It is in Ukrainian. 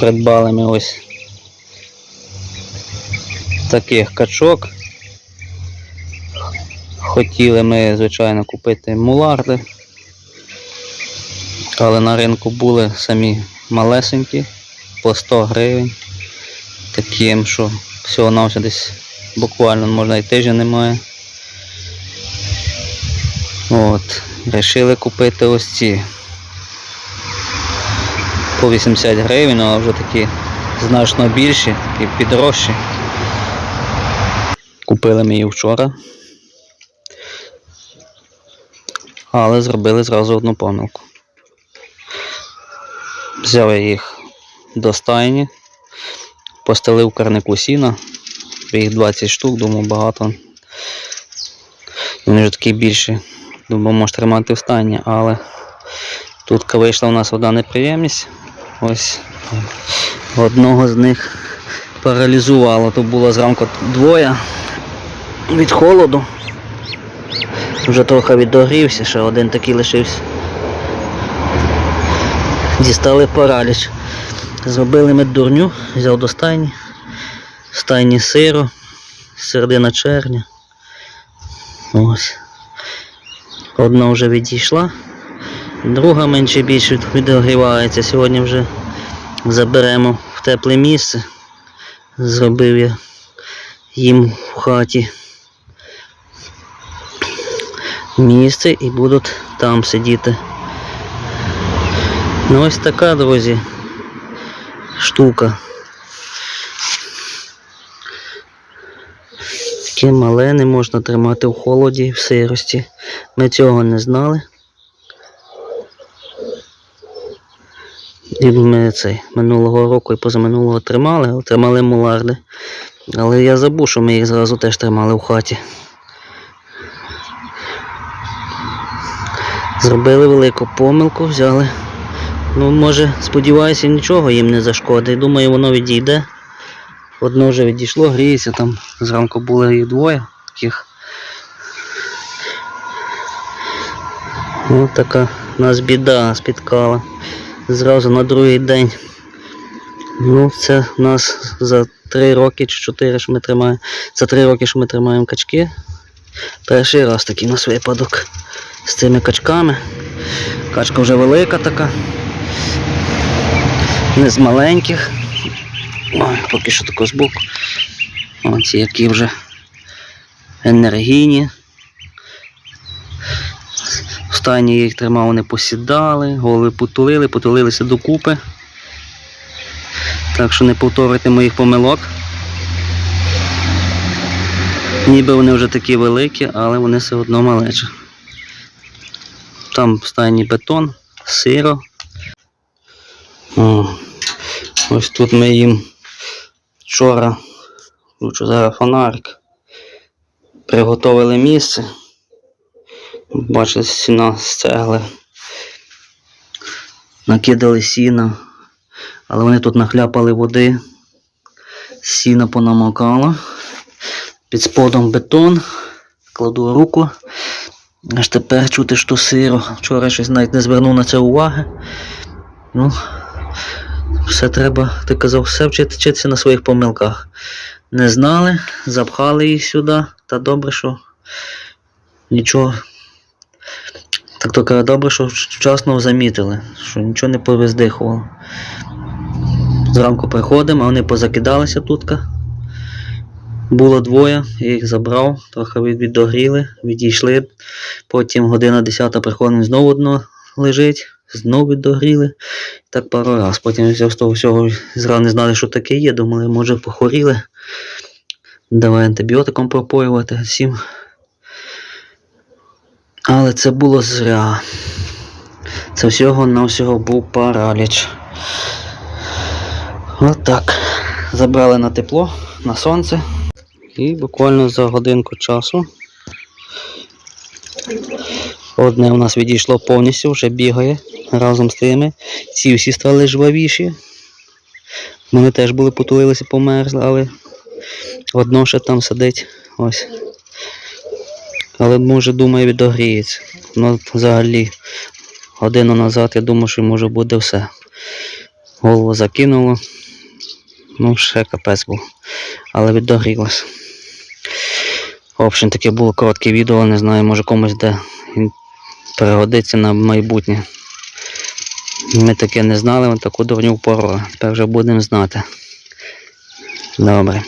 Придбали ми ось таких качок. Хотіли ми, звичайно, купити муларди, але на ринку були самі малесенькі, по 100 гривень. Таким, що всього на десь буквально можна і тижня немає. От, Рішили купити ось ці по 80 гривень, але вже такі значно більші і підрожчі. Купили ми її вчора. Але зробили зразу одну помилку. Взяв я їх до стайні, постелив карнику сіна, їх 20 штук, думаю, багато. Вони вже такі більші, думаю, може тримати в стайні, але тут вийшла у нас одна неприємність. Ось одного з них паралізувало. Тут було зранку двоє від холоду. Вже трохи відогрівся, ще один такий лишився. Дістали параліч. Зробили ми дурню, взяв до стайні. Стайні сиро, середина червня. Ось. Одна вже відійшла, друга менше більше відогрівається. Сьогодні вже заберемо в тепле місце. Зробив я їм в хаті місце і будуть там сидіти. Ну ось така, друзі, штука. Таке мале не можна тримати в холоді, в сирості. Ми цього не знали. І ми цей минулого року і позаминулого тримали, тримали муларди. Але я забув, що ми їх зразу теж тримали в хаті. Зробили велику помилку, взяли. Ну, може, сподіваюся, нічого їм не зашкодить. Думаю, воно відійде. Одно вже відійшло, гріється, там зранку було їх двоє таких. Ось така нас біда спіткала. Зразу на другий день. Ну, це в нас за три роки чи чотири, що ми тримаємо. За три роки, що ми тримаємо качки. Перший раз такий у нас випадок з цими качками. Качка вже велика така. Не з маленьких. Ой, поки що тако збоку. Оці які вже енергійні. В стані їх тримав, вони посідали, голови потулили, потулилися докупи. Так що не повторюйте моїх помилок. Ніби вони вже такі великі, але вони все одно малечі. Там в стані бетон, сиро. О, ось тут ми їм вчора, включу зараз фонарик, приготовили місце. Бачите, сіна з цегли. Накидали сіна, але вони тут нахляпали води, сіна понамокало. Під сподом бетон, кладу руку. Аж тепер чути, що сиро. Вчора щось навіть не звернув на це уваги. Ну, все треба, ти казав, все вчити, вчитися на своїх помилках. Не знали, запхали їх сюди, та добре, що нічого. Так то каже, добре, що вчасно замітили, що нічого не повиздихувало. Зранку приходимо, а вони позакидалися тутка. Було двоє, я їх забрав, трохи від- відогріли, відійшли. Потім година 10 приходимо, знову одно лежить, знову відогріли. Так пару раз. Потім з того всього, зразу не знали, що таке є, думали, може похворіли. Давай антибіотиком пропоювати всім. Але це було зря. Це всього на всього був параліч. Отак. Забрали на тепло, на сонце. І буквально за годинку часу. Одне у нас відійшло повністю, вже бігає разом з тими. Ці всі стали жвавіші. Вони теж були потулилися, померзли, але одно ще там сидить. Ось. Але може, думаю, відогріється. Ну, взагалі, годину назад я думав, що може буде все. Голову закинуло. Ну, ще капець був. Але віддогрілось. В общем, таке було коротке відео, не знаю, може комусь де пригодиться на майбутнє. Ми таке не знали, ми таку дурню впороли. Тепер вже будемо знати. Добре.